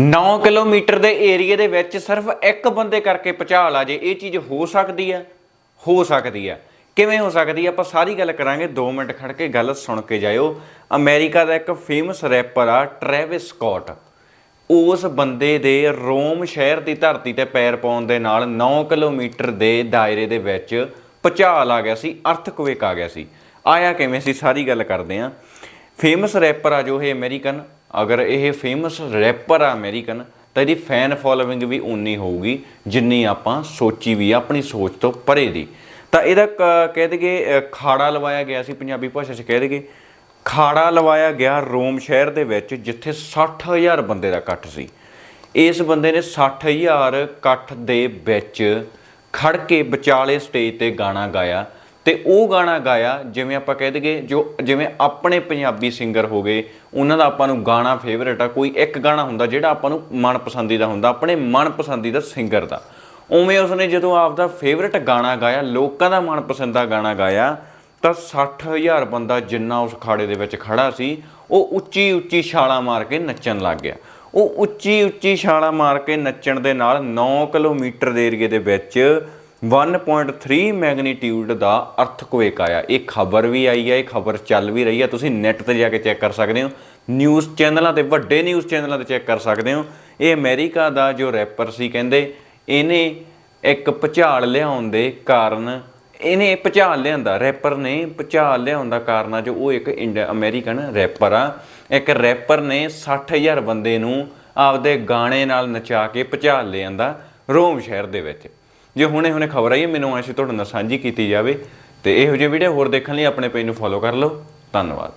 9 kilometre ਦੇ ਏਰੀਏ ਦੇ ਵਿੱਚ ਸਿਰਫ ਇੱਕ ਬੰਦੇ ਕਰਕੇ ਭੁਚਾਲ ਆ ਜੇ, ਇਹ ਚੀਜ਼ ਹੋ ਸਕਦੀ ਆ, ਹੋ ਸਕਦੀ ਆ। ਕਿਵੇਂ ਹੋ ਸਕਦੀ ਆ? ਆਪਾਂ ਸਾਰੀ ਗੱਲ ਕਰਾਂਗੇ 2 ਮਿੰਟ ਖੜ ਕੇ ਗੱਲ ਸੁਣ ਕੇ ਜਾਇਓ। ਅਮਰੀਕਾ ਦਾ ਇੱਕ ਫੇਮਸ ਰੈਪਰ ਆ ਟ੍ਰੈਵਿਸ ਸਕਾਟ ਉਸ ਬੰਦੇ ਦੇ ਰੋਮ ਸ਼ਹਿਰ ਦੀ ਧਰਤੀ ਤੇ ਪੈਰ ਪਾਉਣ ਦੇ ਨਾਲ 9 ਕਿਲੋਮੀਟਰ ਦੇ ਦਾਇਰੇ ਦੇ ਵਿੱਚ ਭੁਚਾਲ ਆ ਗਿਆ ਸੀ ਅਰਥਕਵੇਕ ਆ ਗਿਆ ਸੀ। ਆਇਆ ਕਿਵੇਂ ਸੀ? ਸਾਰੀ ਗੱਲ ਕਰਦੇ ਆ। ਫੇਮਸ ਰੈਪਰ ਆ ਜੋ, ਇਹ ਅਮਰੀਕਨ ਅਗਰ ਇਹ ਫੇਮਸ ਰੈਪਰ ਆ ਅਮਰੀਕਨ, ਤਾਂ ਇਹਦੀ ਫੈਨ ਫੋਲੋਇੰਗ ਵੀ ਉਨੀ ਹੋਊਗੀ ਜਿੰਨੀ ਆਪਾਂ ਸੋਚੀ ਵੀ ਆਪਣੀ ਸੋਚ ਤੋਂ ਪਰੇ ਦੀ। ਤਾਂ ਇਹਦਾ ਕ- ਕਹਿ ਦਈਏ ਖਾੜਾ ਲਵਾਇਆ ਗਿਆ ਸੀ ਪੰਜਾਬੀ ਭਾਸ਼ਾ 'ਚ, ਕਹਿ ਦਈਏ, ਖਾੜਾ ਲਵਾਇਆ ਗਿਆ ਰੋਮ ਸ਼ਹਿਰ ਦੇ ਵਿੱਚ, ਜਿੱਥੇ 60000 ਬੰਦੇ ਦਾ ਇਕੱਠ ਸੀ। ਇਸ ਬੰਦੇ ਨੇ 60000 ਇਕੱਠ ਦੇ ਵਿੱਚ ਖੜ ਕੇ ਵਿਚਾਲੇ ਸਟੇਜ ਤੇ ਗਾਣਾ ਗਾਇਆ। ਤੇ ਉਹ ਗਾਣਾ ਗਾਇਆ, ਜਿਵੇਂ ਆਪਾਂ ਕਹਿ ਦਈਏ, ਜੋ ਜਿਵੇਂ ਆਪਣੇ ਪੰਜਾਬੀ ਸਿੰਗਰ ਹੋ ਗਏ, ਉਹਨਾਂ ਦਾ ਆਪਾਂ ਨੂੰ ਗਾਣਾ ਫੇਵਰੇਟ ਆ। ਕੋਈ ਇੱਕ ਗਾਣਾ ਹੁੰਦਾ ਜਿਹੜਾ ਆਪਾਂ ਨੂੰ ਮਨਪਸੰਦੀਦਾ ਹੁੰਦਾ, ਆਪਣੇ ਮਨਪਸੰਦੀਦਾ ਸਿੰਗਰ ਦਾ। ਉਵੇਂ ਉਸਨੇ ਜਦੋਂ ਆਪਦਾ ਫੇਵਰੇਟ ਗਾਣਾ ਗਾਇਆ, ਲੋਕਾਂ ਦਾ ਮਨਪਸੰਦਾ ਗਾਣਾ ਗਾਇਆ, ਤਾਂ 60000 ਬੰਦਾ ਜਿੰਨਾ ਉਸ ਖਾੜੇ ਦੇ ਵਿੱਚ ਖੜਾ ਸੀ, ਉਹ ਉੱਚੀ ਉੱਚੀ ਛਾਲਾਂ ਮਾਰ ਕੇ ਨੱਚਣ ਲੱਗ ਗਿਆ। ਉਹ ਉੱਚੀ ਉੱਚੀ ਛਾਲਾਂ ਮਾਰ ਕੇ ਨੱਚਣ ਦੇ ਨਾਲ 9 ਕਿਲੋਮੀਟਰ ਦੇ ਏਰੀਏ ਦੇ ਵਿੱਚ 1.3 ਮੈਗਨੀਟਿਊਡ ਦਾ ਅਰਥਕੁਏਕ ਆਇਆ। ਇਹ ਖਬਰ ਵੀ ਆਈ ਹੈ, ਇਹ ਖਬਰ ਚੱਲ ਵੀ ਰਹੀ ਹੈ। ਤੁਸੀਂ ਨੈਟ ਤੇ ਜਾ ਕੇ ਚੈੱਕ ਕਰ ਸਕਦੇ ਹੋ। ਨਿਊਜ਼ ਚੈਨਲਾਂ ਤੇ, ਵੱਡੇ ਨਿਊਜ਼ ਚੈਨਲਾਂ ਤੇ ਚੈੱਕ ਕਰ ਸਕਦੇ ਹੋ। ਇਹ ਅਮਰੀਕਾ ਦਾ ਜੋ ਰੈਪਰ ਸੀ ਕਹਿੰਦੇ, ਇਹਨੇ ਇੱਕ ਭੁਚਾਲ ਲਿਆਉਣ ਦੇ ਕਾਰਨ, ਇਹਨੇ ਭੁਚਾਲ ਲਿਆਂਦਾ। ਰੈਪਰ ਨੇ ਭੁਚਾਲ ਲਿਆਉਣ ਦਾ ਕਾਰਨ ਆ ਜੋ ਉਹ ਇੱਕ ਇੰਡੀਆ, ਅਮਰੀਕਨ ਰੈਪਰ ਆ। ਇੱਕ ਰੈਪਰ ਨੇ 60000 ਬੰਦੇ ਨੂੰ ਆਪਦੇ ਗਾਣੇ ਨਾਲ ਨਚਾ ਕੇ ਭੁਚਾਲ ਲਿਆਂਦਾ ਰੋਮ ਸ਼ਹਿਰ ਦੇ ਵਿੱਚ। ਜੇ ਹੁਣੇ ਹੁਣੇ ਖਬਰ ਆਈ ਹੈ, ਮੈਨੂੰ ਐਸੀ ਤੁਹਾਡੇ ਨਾਲ ਸਾਂਝੀ ਕੀਤੀ ਜਾਵੇ ਤੇ ਇਹੋ ਜਿਹੇ ਵੀਡੀਓ ਹੋਰ ਦੇਖਣ ਲਈ ਆਪਣੇ ਪੇਜ ਨੂੰ ਫੋਲੋ ਕਰ ਲਓ। ਧੰਨਵਾਦ।